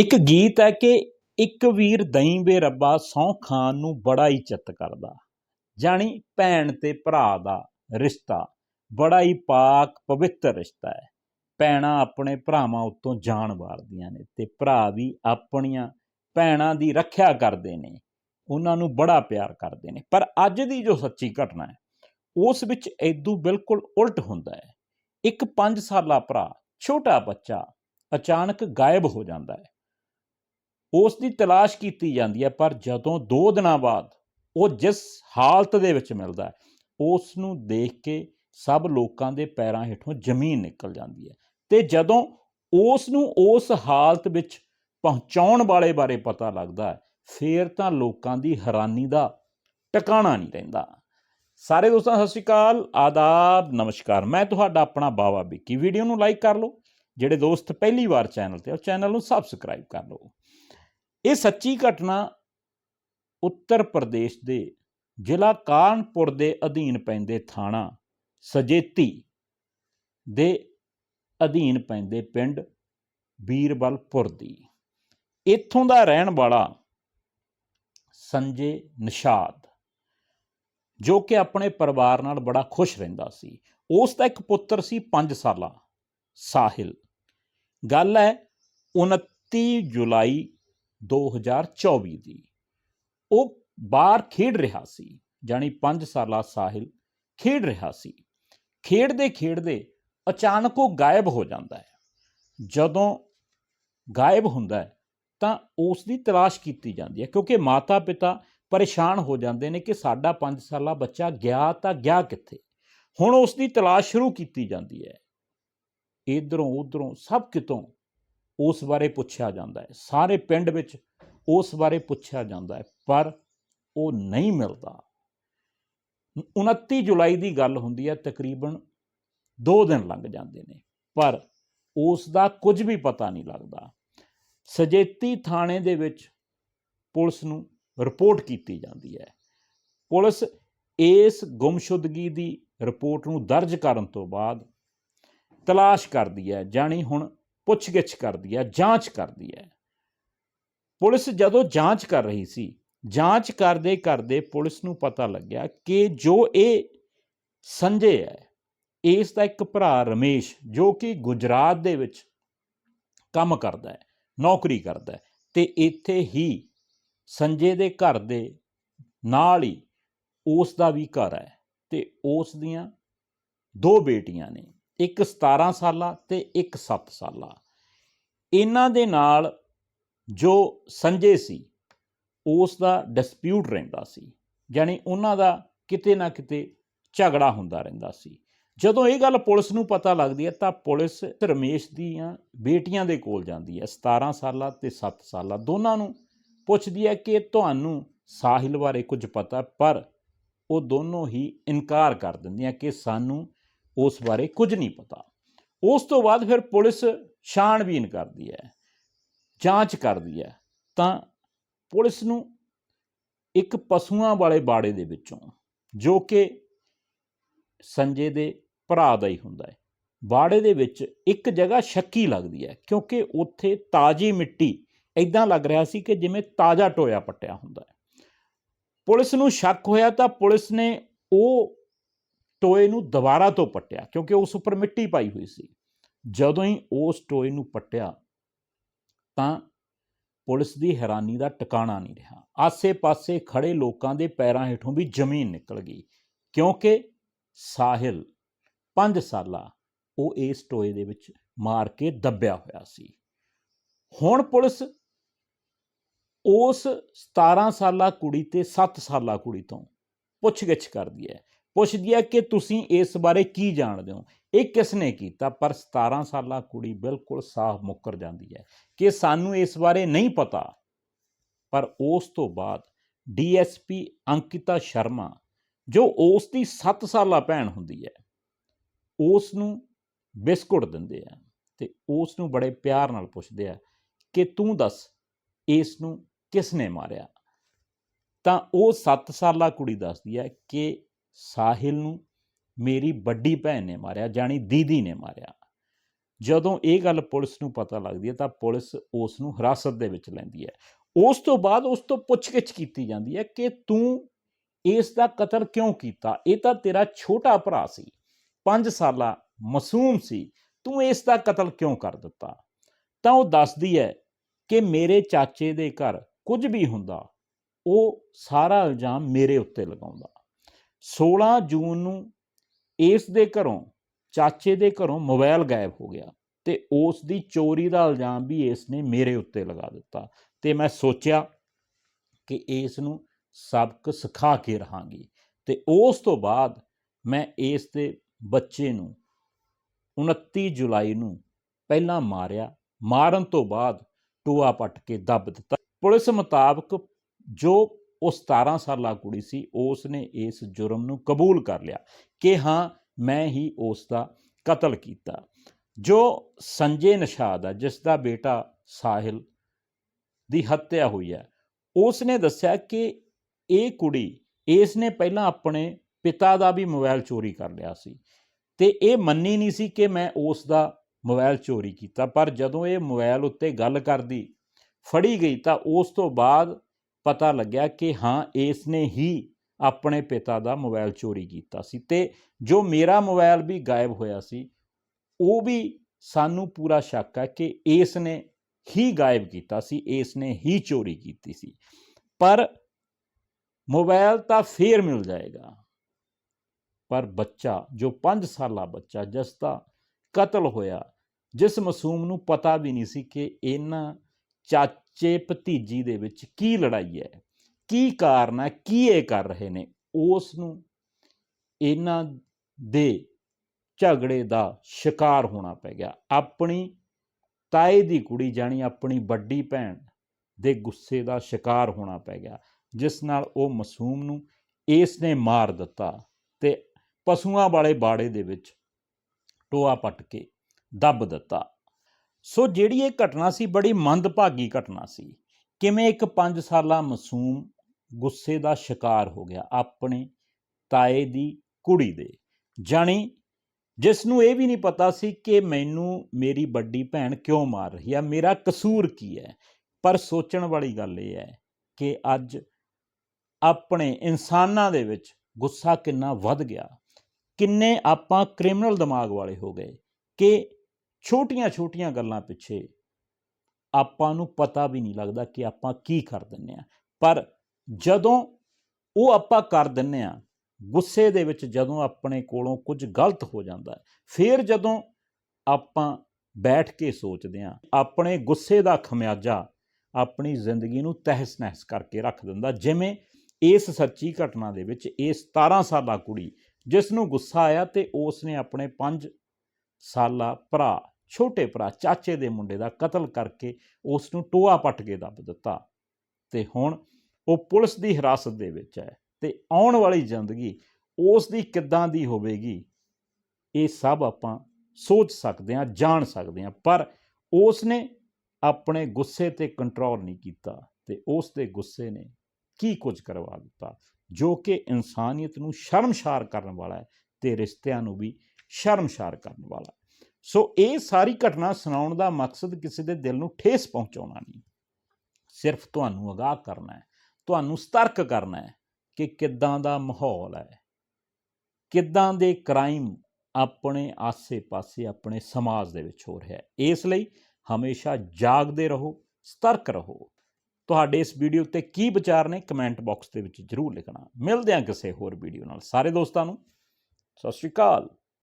ਇੱਕ ਗੀਤ ਹੈ ਕਿ ਇੱਕ ਵੀਰ ਦਈ ਬੇ ਰੱਬਾ ਸਹੁੰ ਖਾਨ ਨੂੰ ਬੜਾ ਹੀ ਚਿੱਤ ਕਰਦਾ, ਜਾਣੀ ਭੈਣ ਤੇ ਭਰਾ ਦਾ ਰਿਸ਼ਤਾ ਬੜਾ ਹੀ ਪਾਕ ਪਵਿੱਤਰ ਰਿਸ਼ਤਾ ਹੈ। ਭੈਣਾਂ ਆਪਣੇ ਭਰਾਵਾਂ ਉੱਤੋਂ ਜਾਨ ਵਾਰਦੀਆਂ ਨੇ ਤੇ ਭਰਾ ਵੀ ਆਪਣੀਆਂ ਭੈਣਾਂ ਦੀ ਰੱਖਿਆ ਕਰਦੇ ਨੇ, ਉਹਨਾਂ ਨੂੰ ਬੜਾ ਪਿਆਰ ਕਰਦੇ ਨੇ। ਪਰ ਅੱਜ ਦੀ ਜੋ ਸੱਚੀ ਘਟਨਾ ਹੈ, ਉਸ ਵਿੱਚ ਐਦੂ ਬਿਲਕੁਲ ਉਲਟ ਹੁੰਦਾ ਹੈ। ਇੱਕ 5 ਸਾਲਾ ਭਰਾ, ਛੋਟਾ ਬੱਚਾ ਅਚਾਨਕ ਗਾਇਬ ਹੋ ਜਾਂਦਾ ਹੈ। ਉਸ ਦੀ ਤਲਾਸ਼ ਕੀਤੀ ਜਾਂਦੀ ਹੈ, ਪਰ ਜਦੋਂ 2 ਦਿਨਾਂ ਬਾਅਦ ਉਹ ਜਿਸ ਹਾਲਤ ਦੇ ਵਿੱਚ ਮਿਲਦਾ ਹੈ, ਉਸ ਨੂੰ ਦੇਖ ਕੇ ਸਭ ਲੋਕਾਂ ਦੇ ਪੈਰਾਂ ਹੇਠੋਂ ਜ਼ਮੀਨ ਨਿਕਲ ਜਾਂਦੀ ਹੈ। ਤੇ ਜਦੋਂ ਉਸ ਨੂੰ ਉਸ ਹਾਲਤ ਵਿੱਚ ਪਹੁੰਚਾਉਣ ਵਾਲੇ ਬਾਰੇ ਪਤਾ ਲੱਗਦਾ ਹੈ, ਫੇਰ ਤਾਂ ਲੋਕਾਂ ਦੀ ਹੈਰਾਨੀ ਦਾ ਟਿਕਾਣਾ ਨਹੀਂ ਰਹਿੰਦਾ। ਸਾਰੇ ਦੋਸਤਾਂ, ਸਤਿ ਸ਼੍ਰੀ ਅਕਾਲ, ਆਦਾਬ, ਨਮਸਕਾਰ। ਮੈਂ ਤੁਹਾਡਾ ਆਪਣਾ ਬਾਵਾ ਵਿੱਕੀ। ਵੀਡੀਓ ਨੂੰ ਲਾਈਕ ਕਰ ਲਓ, ਜਿਹੜੇ ਦੋਸਤ ਪਹਿਲੀ ਵਾਰ ਚੈਨਲ ਤੇ ਉਹ ਚੈਨਲ ਨੂੰ ਸਬਸਕ੍ਰਾਈਬ ਕਰ ਲਓ। ਇਹ ਸੱਚੀ ਘਟਨਾ ਉੱਤਰ ਪ੍ਰਦੇਸ਼ ਦੇ ਜ਼ਿਲ੍ਹਾ ਕਾਨਪੁਰ ਦੇ ਅਧੀਨ ਪੈਂਦੇ ਥਾਣਾ ਸਜੇਤੀ ਦੇ ਅਧੀਨ ਪੈਂਦੇ ਪਿੰਡ ਬੀਰਬਲਪੁਰ ਦੀ। ਇੱਥੋਂ ਦਾ ਰਹਿਣ ਵਾਲਾ ਸੰਜੇ ਨਿਸ਼ਾਦ, ਜੋ ਕਿ ਆਪਣੇ ਪਰਿਵਾਰ ਨਾਲ ਬੜਾ ਖੁਸ਼ ਰਹਿੰਦਾ ਸੀ, ਉਸ ਦਾ ਇੱਕ ਪੁੱਤਰ ਸੀ 5 ਸਾਲਾ, ਸਾਹਿਲ। ਗੱਲ ਹੈ 29 ਜੁਲਾਈ 2024 ਦੀ। ਉਹ ਬਾਹਰ ਖੇਡ ਰਿਹਾ ਸੀ ਜਾਨੀ 5 ਸਾਲਾ ਸਾਹਿਲ ਖੇਡ ਰਿਹਾ ਸੀ। ਖੇਡਦੇ ਖੇਡਦੇ ਅਚਾਨਕ ਉਹ ਗਾਇਬ ਹੋ ਜਾਂਦਾ ਹੈ। ਜਦੋਂ ਗਾਇਬ ਹੁੰਦਾ ਹੈ, ਤਾਂ ਉਸ ਦੀ ਤਲਾਸ਼ ਕੀਤੀ ਜਾਂਦੀ ਹੈ, ਕਿਉਂਕਿ ਮਾਤਾ ਪਿਤਾ ਪਰੇਸ਼ਾਨ ਹੋ ਜਾਂਦੇ ਨੇ ਕਿ ਸਾਡਾ 5 ਸਾਲਾ ਬੱਚਾ ਗਿਆ ਤਾਂ ਗਿਆ ਕਿੱਥੇ? ਹੁਣ ਉਸ ਦੀ ਤਲਾਸ਼ ਸ਼ੁਰੂ ਕੀਤੀ ਜਾਂਦੀ ਹੈ। ਇਧਰੋਂ ਉਧਰੋਂ ਸਭ ਕਿਤੋਂ ਉਸ ਬਾਰੇ ਪੁੱਛਿਆ ਜਾਂਦਾ ਹੈ। ਸਾਰੇ ਪਿੰਡ ਵਿੱਚ ਉਸ ਬਾਰੇ ਪੁੱਛਿਆ ਜਾਂਦਾ ਹੈ, ਪਰ ਉਹ ਨਹੀਂ ਮਿਲਦਾ। 29 ਜੁਲਾਈ ਦੀ ਗੱਲ ਹੁੰਦੀ ਹੈ, ਤਕਰੀਬਨ 2 ਦਿਨ ਲੰਘ ਜਾਂਦੇ ਨੇ, ਪਰ ਉਸ ਦਾ ਕੁਝ ਵੀ ਪਤਾ ਨਹੀਂ ਲੱਗਦਾ। ਸਜੇਤੀ ਥਾਣੇ ਦੇ ਵਿੱਚ ਪੁਲਿਸ ਨੂੰ ਰਿਪੋਰਟ ਕੀਤੀ ਜਾਂਦੀ ਹੈ। ਪੁਲਿਸ ਇਸ ਗੁੰਮਸ਼ੁਦਗੀ ਦੀ ਰਿਪੋਰਟ ਨੂੰ ਦਰਜ ਕਰਨ ਤੋਂ ਬਾਅਦ ਤਲਾਸ਼ ਕਰਦੀ ਹੈ, ਜਾਣੀ ਹੁਣ ਪੁੱਛਗਿੱਛ ਕਰਦੀ ਹੈ, ਜਾਂਚ ਕਰਦੀ ਹੈ। ਪੁਲਿਸ ਜਦੋਂ ਜਾਂਚ ਕਰ ਰਹੀ ਸੀ, ਜਾਂਚ ਕਰਦੇ ਕਰਦੇ ਪੁਲਿਸ ਨੂੰ ਪਤਾ ਲੱਗਿਆ ਕਿ ਜੋ ਇਹ ਸੰਜੇ ਹੈ, ਇਸ ਦਾ ਇੱਕ ਭਰਾ ਰਮੇਸ਼, ਜੋ ਕਿ ਗੁਜਰਾਤ ਦੇ ਵਿੱਚ ਕੰਮ ਕਰਦਾ ਹੈ, ਨੌਕਰੀ ਕਰਦਾ ਹੈ, ਤੇ ਇੱਥੇ ਹੀ ਸੰਜੇ ਦੇ ਘਰ ਦੇ ਨਾਲ ਹੀ ਉਸ ਦਾ ਵੀ ਘਰ ਹੈ, ਤੇ ਉਸ ਦੀਆਂ ਦੋ ਬੇਟੀਆਂ ਨੇ। ਇੱਕ 17 ਸਾਲਾ ਤੇ ਇੱਕ 7 ਸਾਲਾ। ਇਹਨਾਂ ਦੇ ਨਾਲ ਜੋ ਸੰਜੇ ਸੀ, ਉਸ ਦਾ ਡਿਸਪਿਊਟ ਰਹਿੰਦਾ ਸੀ ਯਾਨੀ ਉਹਨਾਂ ਦਾ ਕਿਤੇ ਨਾ ਕਿਤੇ ਝਗੜਾ ਹੁੰਦਾ ਰਹਿੰਦਾ ਸੀ। ਜਦੋਂ ਇਹ ਗੱਲ ਪੁਲਿਸ ਨੂੰ ਪਤਾ ਲੱਗਦੀ ਹੈ, ਤਾਂ ਪੁਲਿਸ ਰਮੇਸ਼ ਦੀਆਂ ਬੇਟੀਆਂ ਦੇ ਕੋਲ ਜਾਂਦੀ ਹੈ 17 ਸਾਲਾਂ ਤੇ 7 ਸਾਲਾਂ। ਦੋਨਾਂ ਨੂੰ ਪੁੱਛਦੀ ਹੈ ਕਿ ਤੁਹਾਨੂੰ ਸਾਹਿਲ ਬਾਰੇ ਕੁਝ ਪਤਾ, ਪਰ ਉਹ ਦੋਨੋਂ ਹੀ ਇਨਕਾਰ ਕਰ ਦਿੰਦੀਆਂ ਕਿ ਸਾਨੂੰ ਉਸ ਬਾਰੇ ਕੁਝ ਨਹੀਂ ਪਤਾ। ਉਸ ਤੋਂ ਬਾਅਦ ਫਿਰ ਪੁਲਿਸ ਛਾਣਬੀਨ ਕਰਦੀ ਹੈ, ਜਾਂਚ ਕਰਦੀ ਹੈ। ਤਾਂ ਪੁਲਿਸ ਨੂੰ ਇੱਕ ਪਸ਼ੂਆਂ ਵਾਲੇ ਬਾੜੇ ਦੇ ਵਿੱਚੋਂ, ਜੋ ਕਿ ਸੰਜੇ ਦੇ ਭਰਾ ਦਾ ਹੀ ਹੁੰਦਾ ਹੈ, ਬਾੜੇ ਦੇ ਵਿੱਚ ਇੱਕ ਜਗ੍ਹਾ ਸ਼ੱਕੀ ਲੱਗਦੀ ਹੈ, ਕਿਉਂਕਿ ਉੱਥੇ ਤਾਜੀ ਮਿੱਟੀ ਇਦਾਂ ਲੱਗ ਰਿਹਾ ਸੀ ਕਿ ਜਿਵੇਂ ਤਾਜ਼ਾ ਟੋਇਆ ਪੱਟਿਆ ਹੁੰਦਾ ਹੈ। ਪੁਲਿਸ ਨੂੰ ਸ਼ੱਕ ਹੋਇਆ ਤਾਂ ਪੁਲਿਸ ਨੇ ਉਹ ਟੋਏ ਨੂੰ ਦੁਬਾਰਾ ਤੋਂ ਪੱਟਿਆ ਕਿਉਂਕਿ ਉਸ ਉੱਪਰ ਮਿੱਟੀ ਪਾਈ ਹੋਈ ਸੀ। ਜਦੋਂ ਹੀ ਉਸ ਟੋਏ ਨੂੰ ਪੱਟਿਆ ਤਾਂ ਪੁਲਿਸ ਦੀ ਹੈਰਾਨੀ ਦਾ ਟਿਕਾਣਾ ਨਹੀਂ ਰਿਹਾ। ਆਸੇ-ਪਾਸੇ ਖੜੇ ਲੋਕਾਂ ਦੇ ਪੈਰਾਂ ਹੇਠੋਂ ਵੀ ਜ਼ਮੀਨ ਨਿਕਲ ਗਈ ਕਿਉਂਕਿ ਸਾਹਿਲ 5 ਸਾਲਾ ਉਹ ਇਸ ਟੋਏ ਦੇ ਵਿੱਚ ਮਾਰ ਕੇ ਦੱਬਿਆ ਹੋਇਆ ਸੀ। ਹੁਣ ਪੁਲਿਸ ਉਸ 17 ਸਾਲਾ ਕੁੜੀ ਤੇ 7 ਸਾਲਾ ਕੁੜੀ ਤੋਂ ਪੁੱਛਗਿੱਛ ਕਰਦੀ ਹੈ। ਪੁੱਛਦੀ ਹੈ ਕਿ ਤੁਸੀਂ ਇਸ ਬਾਰੇ ਕੀ ਜਾਣਦੇ ਹੋ? ਇਹ ਕਿਸ ਨੇ ਕੀਤਾ? ਪਰ 17 ਸਾਲਾ ਕੁੜੀ ਬਿਲਕੁਲ ਸਾਫ਼ ਮੁੱਕਰ ਜਾਂਦੀ ਹੈ ਕਿ ਸਾਨੂੰ ਇਸ ਬਾਰੇ ਨਹੀਂ ਪਤਾ। ਪਰ ਉਸ ਤੋਂ ਬਾਅਦ ਡੀਐਸਪੀ ਅੰਕਿਤਾ ਸ਼ਰਮਾ, ਜੋ ਉਸ ਦੀ 7 ਸਾਲਾ ਭੈਣ ਹੁੰਦੀ ਹੈ ਉਸ ਨੂੰ ਬਿਸਕੁਟ ਦਿੰਦੇ ਆ ਤੇ ਉਸ ਨੂੰ ਬੜੇ ਪਿਆਰ ਨਾਲ ਪੁੱਛਦੇ ਆ ਕਿ ਤੂੰ ਦੱਸ ਇਸ ਨੂੰ ਕਿਸ ਨੇ ਮਾਰਿਆ? ਤਾਂ ਉਹ 7 ਸਾਲਾ ਕੁੜੀ ਦੱਸਦੀ ਹੈ ਕਿ ਸਾਹਿਲ ਨੂੰ ਮੇਰੀ ਵੱਡੀ ਭੈਣ ਨੇ ਮਾਰਿਆ ਜਾਨੀ ਦੀਦੀ ਨੇ ਮਾਰਿਆ। ਜਦੋਂ ਇਹ ਗੱਲ ਪੁਲਿਸ ਨੂੰ ਪਤਾ ਲੱਗਦੀ ਹੈ ਤਾਂ ਪੁਲਿਸ ਉਸ ਨੂੰ ਹਿਰਾਸਤ ਦੇ ਵਿੱਚ ਲੈਂਦੀ ਹੈ। ਉਸ ਤੋਂ ਬਾਅਦ ਉਸ ਤੋਂ ਪੁੱਛਗਿੱਛ ਕੀਤੀ ਜਾਂਦੀ ਹੈ ਕਿ ਤੂੰ ਇਸ ਦਾ ਕਤਲ ਕਿਉਂ ਕੀਤਾ? ਇਹ ਤਾਂ ਤੇਰਾ ਛੋਟਾ ਭਰਾ ਸੀ 5 ਸਾਲਾ ਮਾਸੂਮ ਸੀ, ਤੂੰ ਇਸ ਦਾ ਕਤਲ ਕਿਉਂ ਕਰ ਦਿੱਤਾ? ਤਾਂ ਉਹ ਦੱਸਦੀ ਹੈ ਕਿ ਮੇਰੇ ਚਾਚੇ ਦੇ ਘਰ ਕੁਝ ਵੀ ਹੁੰਦਾ, ਉਹ ਸਾਰਾ ਇਲਜ਼ਾਮ ਮੇਰੇ ਉੱਤੇ ਲਗਾਉਂਦਾ। 16 ਜੂਨ ਨੂੰ ਇਸ ਦੇ ਘਰੋਂ, ਚਾਚੇ ਦੇ ਘਰੋਂ ਮੋਬਾਈਲ ਗਾਇਬ ਹੋ ਗਿਆ ਤੇ ਉਸ ਦੀ ਚੋਰੀ ਦਾ ਇਲਜ਼ਾਮ ਵੀ ਇਸ ਨੇ ਮੇਰੇ ਉੱਤੇ ਲਗਾ ਦਿੱਤਾ ਤੇ ਮੈਂ ਸੋਚਿਆ ਕਿ ਇਸ ਨੂੰ ਸਬਕ ਸਿਖਾ ਕੇ ਰਹਾਂਗੀ ਤੇ ਉਸ ਤੋਂ ਬਾਅਦ ਮੈਂ ਇਸ ਦੇ ਬੱਚੇ ਨੂੰ 29 ਜੁਲਾਈ ਨੂੰ ਪਹਿਲਾਂ ਮਾਰਿਆ, ਮਾਰਨ ਤੋਂ ਬਾਅਦ ਟੋਆ ਪੱਟ ਕੇ ਦੱਬ ਦਿੱਤਾ। ਪੁਲਿਸ ਮੁਤਾਬਕ ਜੋ ਉਹ 17 ਸਾਲਾ ਕੁੜੀ ਸੀ ਉਸ ਨੇ ਇਸ ਜੁਰਮ ਨੂੰ ਕਬੂਲ ਕਰ ਲਿਆ ਕਿ ਹਾਂ, ਮੈਂ ਹੀ ਉਸ ਦਾ ਕਤਲ ਕੀਤਾ। ਜੋ ਸੰਜੇ ਨਸ਼ਾਦ ਆ ਜਿਸ ਦਾ ਬੇਟਾ ਸਾਹਿਲ ਦੀ ਹੱਤਿਆ ਹੋਈ ਹੈ ਉਸ ਨੇ ਦੱਸਿਆ ਕਿ ਇਹ ਕੁੜੀ ਇਸ ਨੇ ਪਹਿਲਾਂ ਆਪਣੇ ਪਿਤਾ ਦਾ ਵੀ ਮੋਬਾਈਲ ਚੋਰੀ ਕਰ ਲਿਆ ਸੀ ਤੇ ਇਹ ਮੰਨੀ ਨਹੀਂ ਸੀ ਕਿ ਮੈਂ ਉਸ ਦਾ ਮੋਬਾਈਲ ਚੋਰੀ ਕੀਤਾ, ਪਰ ਜਦੋਂ ਇਹ ਮੋਬਾਈਲ ਉੱਤੇ ਗੱਲ ਕਰਦੀ, ਫੜੀ ਗਈ ਤਾਂ ਉਸ ਤੋਂ ਬਾਅਦ ਪਤਾ ਲੱਗਿਆ ਕਿ ਹਾਂ ਇਸ ਨੇ ਹੀ ਆਪਣੇ ਪਿਤਾ ਦਾ ਮੋਬਾਈਲ ਚੋਰੀ ਕੀਤਾ ਸੀ ਤੇ ਜੋ ਮੇਰਾ ਮੋਬਾਈਲ ਵੀ ਗਾਇਬ ਹੋਇਆ ਸੀ, ਉਹ ਵੀ ਸਾਨੂੰ ਪੂਰਾ ਸ਼ੱਕ ਹੈ ਕਿ ਇਸ ਨੇ ਹੀ ਗਾਇਬ ਕੀਤਾ ਸੀ ਇਸ ਨੇ ਹੀ ਚੋਰੀ ਕੀਤੀ ਸੀ। ਪਰ ਮੋਬਾਈਲ ਤਾਂ ਫੇਰ ਮਿਲ ਜਾਏਗਾ। ਪਰ ਬੱਚਾ, ਜੋ 5 ਸਾਲਾ ਬੱਚਾ ਜਿਸ ਦਾ ਕਤਲ ਹੋਇਆ, ਜਿਸ ਮਾਸੂਮ ਨੂੰ ਪਤਾ ਵੀ ਨਹੀਂ ਸੀ ਕਿ ਇਹਨਾਂ ਚਾਚੇ ਭਤੀਜੀ ਦੇ ਵਿੱਚ ਕੀ ਲੜਾਈ ਹੈ? ਕੀ ਕਾਰਨ ਹੈ? ਕੀ ਇਹ ਕਰ ਰਹੇ ਨੇ? ਉਸ ਨੂੰ ਇਹਨਾਂ ਦੇ ਝਗੜੇ ਦਾ ਸ਼ਿਕਾਰ ਹੋਣਾ ਪੈ ਗਿਆ। ਆਪਣੀ ਤਾਏ ਦੀ ਕੁੜੀ ਜਾਣੀ ਆਪਣੀ ਵੱਡੀ ਭੈਣ ਦੇ ਗੁੱਸੇ ਦਾ ਸ਼ਿਕਾਰ ਹੋਣਾ ਪੈ ਗਿਆ, ਜਿਸ ਨਾਲ ਉਹ ਮਾਸੂਮ ਨੂੰ ਇਸ ਨੇ ਮਾਰ ਦਿੱਤਾ ਤੇ ਪਸ਼ੂਆਂ ਵਾਲੇ ਬਾੜੇ ਦੇ ਵਿੱਚ ਟੋਆ ਪੱਟ ਕੇ ਦੱਬ ਦਿੱਤਾ। ਸੋ ਜਿਹੜੀ ਇਹ ਘਟਨਾ ਸੀ, ਬੜੀ ਮੰਦਭਾਗੀ ਘਟਨਾ ਸੀ। ਕਿਵੇਂ ਇੱਕ 5 ਸਾਲਾ ਮਾਸੂਮ ਗੁੱਸੇ ਦਾ ਸ਼ਿਕਾਰ ਹੋ ਗਿਆ ਆਪਣੇ ਤਾਏ ਦੀ ਕੁੜੀ ਦੇ। ਜਾਣੀ ਜਿਸ ਨੂੰ ਇਹ ਵੀ ਨਹੀਂ ਪਤਾ ਸੀ ਕਿ ਮੈਨੂੰ ਮੇਰੀ ਵੱਡੀ ਭੈਣ ਕਿਉਂ ਮਾਰ ਰਹੀ ਹੈ ਮੇਰਾ ਕਸੂਰ ਕੀ ਹੈ? ਪਰ ਸੋਚਣ ਵਾਲੀ ਗੱਲ ਇਹ ਹੈ ਕਿ ਅੱਜ ਆਪਣੇ ਇਨਸਾਨਾਂ ਦੇ ਵਿੱਚ ਗੁੱਸਾ ਕਿੰਨਾ ਵੱਧ ਗਿਆ। ਕਿੰਨੇ ਆਪਾਂ ਕ੍ਰਿਮੀਨਲ ਦਿਮਾਗ ਵਾਲੇ ਹੋ ਗਏ ਕਿ ਛੋਟੀਆਂ-ਛੋਟੀਆਂ ਗੱਲਾਂ ਪਿੱਛੇ ਆਪਾਂ ਨੂੰ ਪਤਾ ਵੀ ਨਹੀਂ ਲੱਗਦਾ ਕਿ ਆਪਾਂ ਕੀ ਕਰ ਦਿੰਨੇ ਆ ਪਰ ਜਦੋਂ ਉਹ ਆਪਾਂ ਕਰ ਦਿੰਨੇ ਆ ਗੁੱਸੇ ਦੇ ਵਿੱਚ ਜਦੋਂ ਆਪਣੇ ਕੋਲੋਂ ਕੁਝ ਗਲਤ ਹੋ ਜਾਂਦਾ ਹੈ, ਫਿਰ ਜਦੋਂ ਆਪਾਂ ਬੈਠ ਕੇ ਸੋਚਦੇ ਆ ਆਪਣੇ ਗੁੱਸੇ ਦਾ ਖਮਿਆਜਾ ਆਪਣੀ ਜ਼ਿੰਦਗੀ ਨੂੰ ਤਹਿਸ-ਨਹਿਸ ਕਰਕੇ ਰੱਖ ਦਿੰਦਾ ਜਿਵੇਂ ਇਸ ਸੱਚੀ ਘਟਨਾ ਦੇ ਵਿੱਚ ਇਹ 17 ਸਾਲਾ ਕੁੜੀ, ਜਿਸ ਨੂੰ ਗੁੱਸਾ ਆਇਆ ਤੇ ਉਸ ਨੇ ਆਪਣੇ ਪੰਜ ਸਾਲਾ ਭਰਾ, ਛੋਟੇ ਭਰਾ, ਚਾਚੇ ਦੇ ਮੁੰਡੇ ਦਾ ਕਤਲ ਕਰਕੇ ਉਸ ਨੂੰ ਟੋਆ ਪੱਟ ਕੇ ਦੱਬ ਦਿੱਤਾ। ਤੇ ਹੁਣ ਉਹ ਪੁਲਿਸ ਦੀ ਹਿਰਾਸਤ ਦੇ ਵਿੱਚ ਹੈ ਤੇ ਆਉਣ ਵਾਲੀ ਜ਼ਿੰਦਗੀ ਉਸ ਦੀ ਕਿੱਦਾਂ ਦੀ ਹੋਵੇਗੀ, ਇਹ ਸਭ ਆਪਾਂ ਸੋਚ ਸਕਦੇ ਹਾਂ, ਜਾਣ ਸਕਦੇ ਹਾਂ। ਪਰ ਉਸ ਨੇ ਆਪਣੇ ਗੁੱਸੇ ਤੇ ਕੰਟਰੋਲ ਨਹੀਂ ਕੀਤਾ ਤੇ ਉਸ ਦੇ ਗੁੱਸੇ ਨੇ ਕੀ ਕੁਝ ਕਰਵਾ ਦਿੱਤਾ, ਜੋ ਕਿ ਇਨਸਾਨੀਅਤ ਨੂੰ ਸ਼ਰਮਸ਼ਾਰ ਕਰਨ ਵਾਲਾ ਹੈ ਤੇ ਰਿਸ਼ਤਿਆਂ ਨੂੰ ਵੀ ਸ਼ਰਮਸ਼ਾਰ ਕਰਨ ਵਾਲਾ। ਸੋ ਇਹ ਸਾਰੀ ਘਟਨਾ ਸੁਣਾਉਣ ਦਾ ਮਕਸਦ ਕਿਸੇ ਦੇ ਦਿਲ ਨੂੰ ਠੇਸ ਪਹੁੰਚਾਉਣਾ ਨਹੀਂ। ਸਿਰਫ ਤੁਹਾਨੂੰ ਅਗਾਹ ਕਰਨਾ ਹੈ, ਤੁਹਾਨੂੰ ਸਤਰਕ ਕਰਨਾ ਹੈ ਕਿ ਕਿੱਦਾਂ ਦਾ ਮਾਹੌਲ ਹੈ। ਕਿੱਦਾਂ ਦੇ ਕ੍ਰਾਈਮ ਆਪਣੇ ਆਸੇ-ਪਾਸੇ, ਆਪਣੇ ਸਮਾਜ ਦੇ ਵਿੱਚ ਹੋ ਰਿਹਾ ਹੈ। ਇਸ ਲਈ ਹਮੇਸ਼ਾ ਜਾਗਦੇ ਰਹੋ, ਸਤਰਕ ਰਹੋ। ਤੁਹਾਡੇ ਇਸ ਵੀਡੀਓ 'ਤੇ ਕੀ ਵਿਚਾਰ ਨੇ ਕਮੈਂਟ ਬਾਕਸ ਦੇ ਵਿੱਚ ਜਰੂਰ ਲਿਖਣਾ। ਮਿਲਦੇ ਹਾਂ ਕਿਸੇ ਹੋਰ ਵੀਡੀਓ ਨਾਲ। ਸਾਰੇ ਦੋਸਤਾਂ ਨੂੰ, ਸਤਿ ਸ਼੍ਰੀ ਅਕਾਲ।